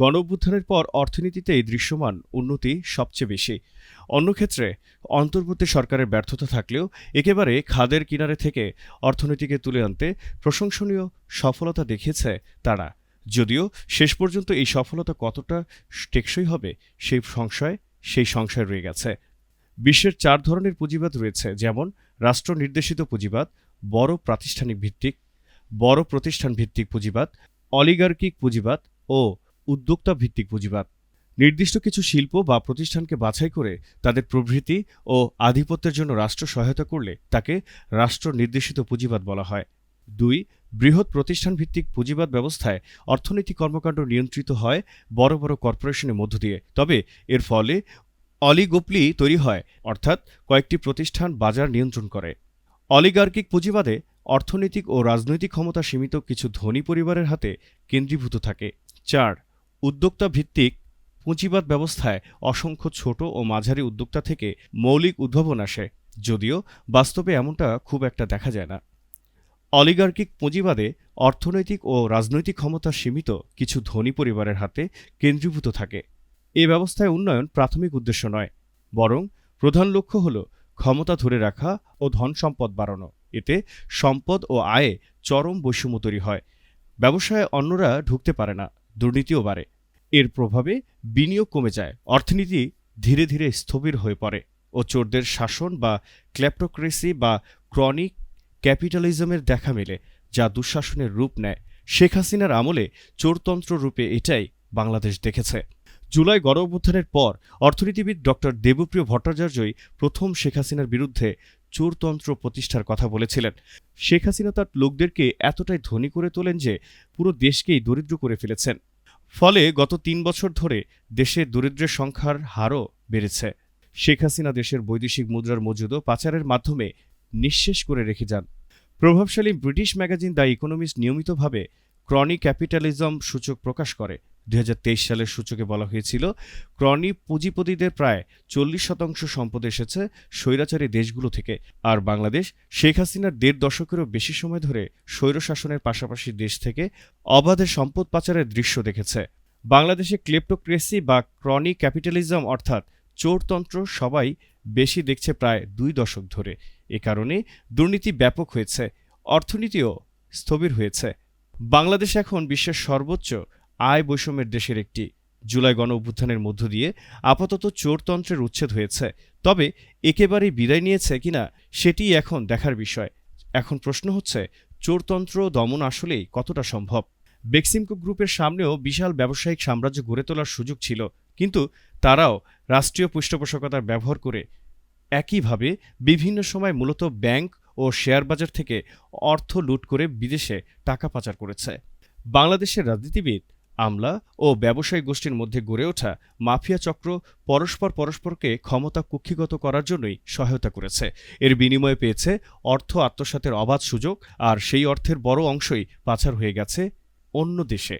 গণ অভ্যুত্থানের পর অর্থনীতিতেই দৃশ্যমান উন্নতি সবচেয়ে বেশি। অন্য ক্ষেত্রে অন্তর্বর্তী সরকারের ব্যর্থতা থাকলেও একেবারে খাদের কিনারে থেকে অর্থনীতিকে তুলে আনতে প্রশংসনীয় সফলতা দেখিয়েছে তারা। যদিও শেষ পর্যন্ত এই সফলতা কতটা টেকসই হবে সেই সংশয় সেই সংশয় রয়ে গেছে। বিশ্বের চার ধরনের পুঁজিবাদ রয়েছে, যেমন রাষ্ট্র নির্দেশিত পুঁজিবাদ, বড় প্রাতিষ্ঠানিক ভিত্তিক, বড় প্রতিষ্ঠান ভিত্তিক পুঁজিবাদ, অলিগার্কিক পুঁজিবাদ ও উদ্যোক্তা ভিত্তিক পুঁজিবাদ। নির্দিষ্ট কিছু শিল্প বা প্রতিষ্ঠানকে বাছাই করে তাদের প্রবৃদ্ধি ও আধিপত্যের জন্য রাষ্ট্র সহায়তা করলে তাকে রাষ্ট্র নির্দেশিত পুঁজিবাদ বলা হয়। দুই, বৃহৎ প্রতিষ্ঠান ভিত্তিক পুঁজিবাদ ব্যবস্থায় অর্থনৈতিক কর্মকাণ্ড নিয়ন্ত্রিত হয় বড় বড় কর্পোরেশনের মধ্য দিয়ে। তবে এর ফলে অলিগোপলি তৈরি হয়, অর্থাৎ কয়েকটি প্রতিষ্ঠান বাজার নিয়ন্ত্রণ করে। অলিগার্কিক পুঁজিবাদে অর্থনৈতিক ও রাজনৈতিক ক্ষমতা সীমিত কিছু ধনী পরিবারের হাতে কেন্দ্রীভূত থাকে। চার উদ্যোক্তা ভিত্তিক পুঁজিবাদ ব্যবস্থায় অসংখ্য ছোট ও মাঝারি উদ্যোক্তা থেকে মৌলিক উদ্ভাবন আসে, যদিও বাস্তবে এমনটা খুব একটা দেখা যায় না। অলিগার্কিক পুঁজিবাদে অর্থনৈতিক ও রাজনৈতিক ক্ষমতা সীমিত কিছু ধনী পরিবারের হাতে কেন্দ্রীভূত থাকে। এ ব্যবস্থায় উন্নয়ন প্রাথমিক উদ্দেশ্য নয়, বরং প্রধান লক্ষ্য হল ক্ষমতা ধরে রাখা ও ধন সম্পদ বাড়ানো। এতে সম্পদ ও আয়ে চরম বৈষম্য তৈরি হয়। ব্যবসায় অন্যরা ঢুকতে পারে না। দুর্নীতিও বাড়ে। এর প্রভাবে বিনিয়োগ কমে যায়। অর্থনীতি ধীরে ধীরে স্থবির হয়ে পড়ে ও চোরদের শাসন বা ক্ল্যাপ্টোক্রেসি বা ক্রনিক ক্যাপিটালিজমের দেখা মেলে, যা দুঃশাসনের রূপ নেয়। শেখ হাসিনার আমলে চোরতন্ত্র রূপে এটাই বাংলাদেশ দেখেছে। জুলাই গণ পর অর্থনীতিবিদ ডক্টর দেবপ্রিয় ভট্টাচার্যই প্রথম শেখ হাসিনার বিরুদ্ধে চোরতন্ত্র প্রতিষ্ঠার কথা বলেছিলেন। শেখ হাসিনা তার লোকদেরকে এতটাই ধনী করে তোলেন যে পুরো দেশকেই দরিদ্র করে ফেলেছেন। ফলে গত তিন বছর ধরে দেশে দরিদ্রের সংখ্যার হারও বেড়েছে। শেখ হাসিনা দেশের বৈদেশিক মুদ্রার মজুদও পাচারের মাধ্যমে নিঃশেষ করে রেখে যান। প্রভাবশালী ব্রিটিশ ম্যাগাজিন দ্য ইকোনমিস্ট নিয়মিতভাবে ক্রনি ক্যাপিটালিজম সূচক প্রকাশ করে। দুই হাজার তেইশ সালের সূচকে বলা হয়েছিল, ক্রনি পুঁজিপতিদের প্রায় চল্লিশ শতাংশ সম্পদ এসেছে স্বৈরাচারী দেশগুলো থেকে। আর বাংলাদেশ শেখ হাসিনার দেড় দশকেরও বেশি সময় ধরে স্বৈরশাসনের পাশাপাশি দেশ থেকে অবাধে সম্পদ পাচারের দৃশ্য দেখেছে। বাংলাদেশে ক্লেপ্টোক্রেসি বা ক্রনি ক্যাপিটালিজম অর্থাৎ চোরতন্ত্র সবাই বেশি দেখছে প্রায় দুই দশক ধরে। এ কারণে দুর্নীতি ব্যাপক হয়েছে, অর্থনীতিও স্থবির হয়েছে। বাংলাদেশ এখন বিশ্বের সর্বোচ্চ আয় বৈষম্যের দেশের একটি জুলাই গণ অভ্যুত্থানের মধ্য দিয়ে আপাতত চোরতন্ত্রের উচ্ছেদ হয়েছে। তবে একেবারেই বিদায় নিয়েছে কিনা সেটি এখন দেখার বিষয়। এখন প্রশ্ন হচ্ছে, চোরতন্ত্র দমন আসলেই কতটা সম্ভব? বেক্সিমকো গ্রুপের সামনেও বিশাল ব্যবসায়িক সাম্রাজ্য গড়ে তোলার সুযোগ ছিল। কিন্তু তারাও রাষ্ট্রীয় পৃষ্ঠপোষকতার ব্যবহার করে একইভাবে বিভিন্ন সময় মূলত ব্যাংক ও শেয়ার বাজার থেকে অর্থ লুট করে বিদেশে টাকা পাচার করেছে। বাংলাদেশের রাজনীতিবিদ আমলা ও ব্যবসায়ী গোষ্ঠীর মধ্যে গড়ে ওঠা মাফিয়া চক্র পরস্পর পরস্পরকে ক্ষমতা কুক্ষিগত করার জন্যই সহায়তা করেছে। এর বিনিময়ে পেয়েছে অর্থ আত্মসাতের অবাধ সুযোগ, আর সেই অর্থের বড় অংশই পাচার হয়ে গেছে অন্য দেশে।